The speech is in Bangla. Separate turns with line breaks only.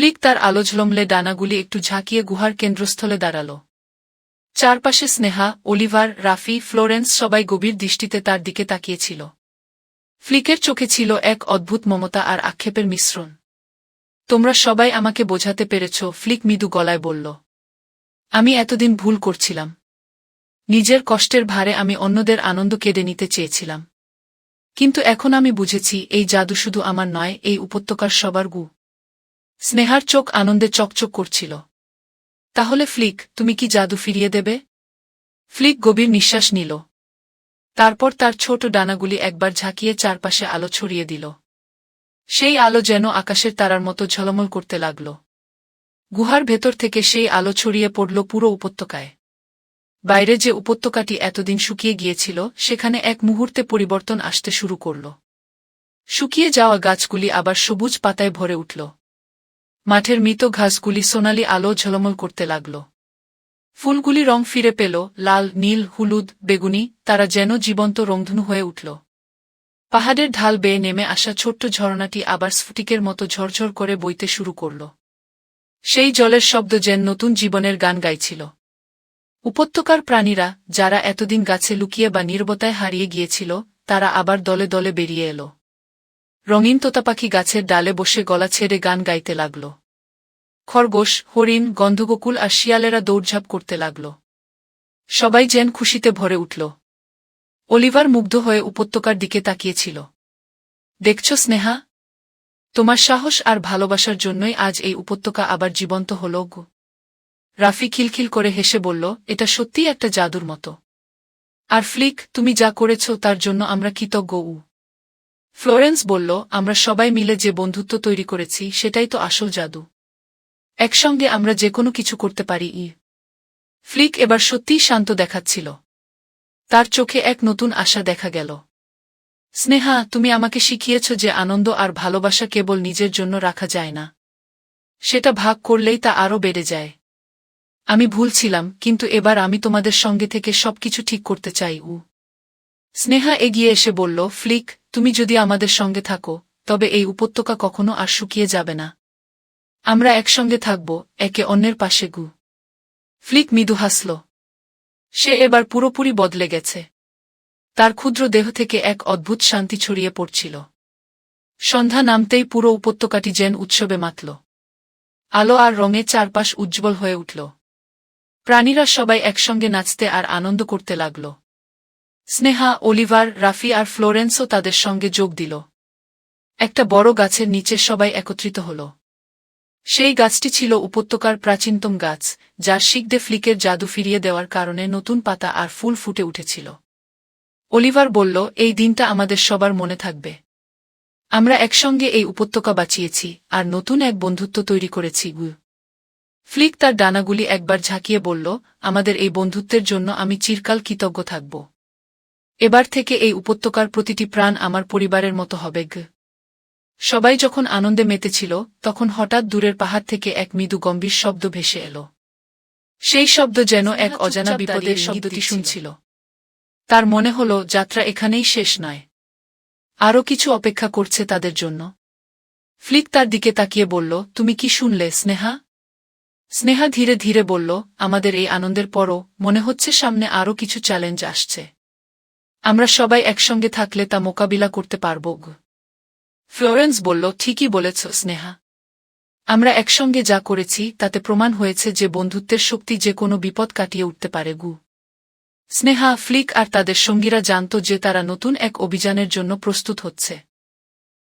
ফ্লিক তার আলো ঝলমলে ডানাগুলি একটু ঝাঁকিয়ে গুহার কেন্দ্রস্থলে দাঁড়াল। চারপাশে স্নেহা, অলিভার, রাফি, ফ্লোরেন্স সবাই গভীর দৃষ্টিতে তার দিকে তাকিয়েছিল। ফ্লিকের চোখে ছিল এক অদ্ভুত মমতা আর আক্ষেপের মিশ্রণ। তোমরা সবাই আমাকে বোঝাতে পেরেছ, ফ্লিক মৃদু গলায় বলল। আমি এতদিন ভুল করছিলাম। নিজের কষ্টের ভারে আমি অন্যদের আনন্দ কেড়ে নিতে চেয়েছিলাম। কিন্তু এখন আমি বুঝেছি, এই জাদু শুধু আমার নয়, এই উপত্যকার সবার গু স্নেহার চোখ আনন্দে চকচক করছিল। তাহলে ফ্লিক, তুমি কি জাদু ফিরিয়ে দেবে? ফ্লিক গভীর নিঃশ্বাস নিল। তারপর তার ছোট ডানাগুলি একবার ঝাঁকিয়ে চারপাশে আলো ছড়িয়ে দিল। সেই আলো যেন আকাশের তারার মতো ঝলমল করতে লাগল। গুহার ভেতর থেকে সেই আলো ছড়িয়ে পড়ল পুরো উপত্যকায়। বাইরে যে উপত্যকাটি এতদিন শুকিয়ে গিয়েছিল, সেখানে এক মুহূর্তে পরিবর্তন আসতে শুরু করল। শুকিয়ে যাওয়া গাছগুলি আবার সবুজ পাতায় ভরে উঠল। মাঠের মৃত ঘাসগুলি সোনালি আলো ঝলমল করতে লাগল। ফুলগুলি রং ফিরে পেল, লাল, নীল, হলুদ, বেগুনি, তারা যেন জীবন্ত রংধনু হয়ে উঠল। পাহাড়ের ঢাল বেয়ে নেমে আসা ছোট্ট ঝরনাটি আবার স্ফটিকের মতো ঝরঝর করে বইতে শুরু করল। সেই জলের শব্দ যেন নতুন জীবনের গান গাইছিল। উপত্যকার প্রাণীরা, যারা এতদিন গাছে লুকিয়ে বা নির্বতায় হারিয়ে গিয়েছিল, তারা আবার দলে দলে বেরিয়ে এলো। রঙিন তোতাপাখি গাছের ডালে বসে গলা ছেড়ে গান গাইতে লাগল। খরগোশ, হরিণ, গন্ধগোকুল আর শিয়ালেরা দৌড়ঝাঁপ করতে লাগল। সবাই যেন খুশিতে ভরে উঠল। অলিভার মুগ্ধ হয়ে উপত্যকার দিকে তাকিয়েছিল। দেখছ স্নেহা, তোমার সাহস আর ভালোবাসার জন্যই আজ এই উপত্যকা আবার জীবন্ত হল গো। রাফি খিলখিল করে হেসে বলল, এটা সত্যিই একটা জাদুর মতো। আর ফ্লিক, তুমি যা করেছ তার জন্য আমরা কৃতজ্ঞ উ। ফ্লোরেন্স বলল, আমরা সবাই মিলে যে বন্ধুত্ব তৈরি করেছি, সেটাই তো আসল জাদু। একসঙ্গে আমরা যে কোনো কিছু করতে পারি, ই। ফ্লিক এবার সত্যিই শান্ত দেখাচ্ছিল। তার চোখে এক নতুন আশা দেখা গেল। স্নেহা, তুমি আমাকে শিখিয়েছ যে আনন্দ আর ভালোবাসা কেবল নিজের জন্য রাখা যায় না। সেটা ভাগ করলেই তা আরও বেড়ে যায়। আমি ভুল ছিলাম কিন্তু এবার আমি তোমাদের সঙ্গে থেকে সবকিছু ঠিক করতে চাই, উ। স্নেহা এগিয়ে এসে বলল, ফ্লিক, তুমি যদি আমাদের সঙ্গে থাকো, তবে এই উপত্যকা কখনো আর শুকিয়ে যাবে না। আমরা একসঙ্গে থাকব, একে অন্যের পাশে গু। ফ্লিক মৃদু হাসল। সে এবার পুরোপুরি বদলে গেছে। তার ক্ষুদ্র দেহ থেকে এক অদ্ভুত শান্তি ছড়িয়ে পড়ছিল। সন্ধ্যা নামতেই পুরো উপত্যকাটি যেন উৎসবে মাতল। আলো আর রঙে চারপাশ উজ্জ্বল হয়ে উঠল। প্রাণীরা সবাই একসঙ্গে নাচতে আর আনন্দ করতে লাগল। স্নেহা, অলিভার, রাফি আর ফ্লোরেন্সও তাদের সঙ্গে যোগ দিল। একটা বড় গাছের নিচে সবাই একত্রিত হল। সেই গাছটি ছিল উপত্যকার প্রাচীনতম গাছ যার শিখদে ফ্লিকের জাদু ফিরিয়ে দেওয়ার কারণে নতুন পাতা আর ফুল ফুটে উঠেছিল। অলিভার বলল, এই দিনটা আমাদের সবার মনে থাকবে। আমরা একসঙ্গে এই উপত্যকা বাঁচিয়েছি আর নতুন এক বন্ধুত্ব তৈরি করেছি ফ্লিক তার ডানাগুলি একবার ঝাঁকিয়ে বলল, আমাদের এই বন্ধুত্বের জন্য আমি চিরকাল কৃতজ্ঞ থাকব। এবার থেকে এই উপত্যকার প্রতিটি প্রাণ আমার পরিবারের মতো হবে, গ। সবাই যখন আনন্দে মেতেছিল তখন হঠাৎ দূরের পাহাড় থেকে এক মৃদু গম্ভীর শব্দ ভেসে এল। সেই শব্দ যেন এক অজানা বিপদের শব্দটি শুনছিল। তার মনে হল যাত্রা এখানেই শেষ নয়। আরও কিছু অপেক্ষা করছে তাদের জন্য। ফ্লিক তার দিকে তাকিয়ে বলল তুমি কি শুনলে স্নেহা? স্নেহা ধীরে ধীরে বলল আমাদের এই আনন্দের পরও মনে হচ্ছে সামনে আরও কিছু চ্যালেঞ্জ আসছে। আমরা সবাই একসঙ্গে থাকলে তা মোকাবিলা করতে পারব ফ্লোরেন্স বলল, ঠিকই বলেছ, স্নেহা। আমরা একসঙ্গে যা করেছি, তাতে প্রমাণ হয়েছে যে বন্ধুত্বের শক্তি যে কোনো বিপদ কাটিয়ে উঠতে পারে, গু। স্নেহা, ফ্লিক আর তাদের সঙ্গীরা জানত যে তারা নতুন এক অভিযানের জন্য প্রস্তুত হচ্ছে।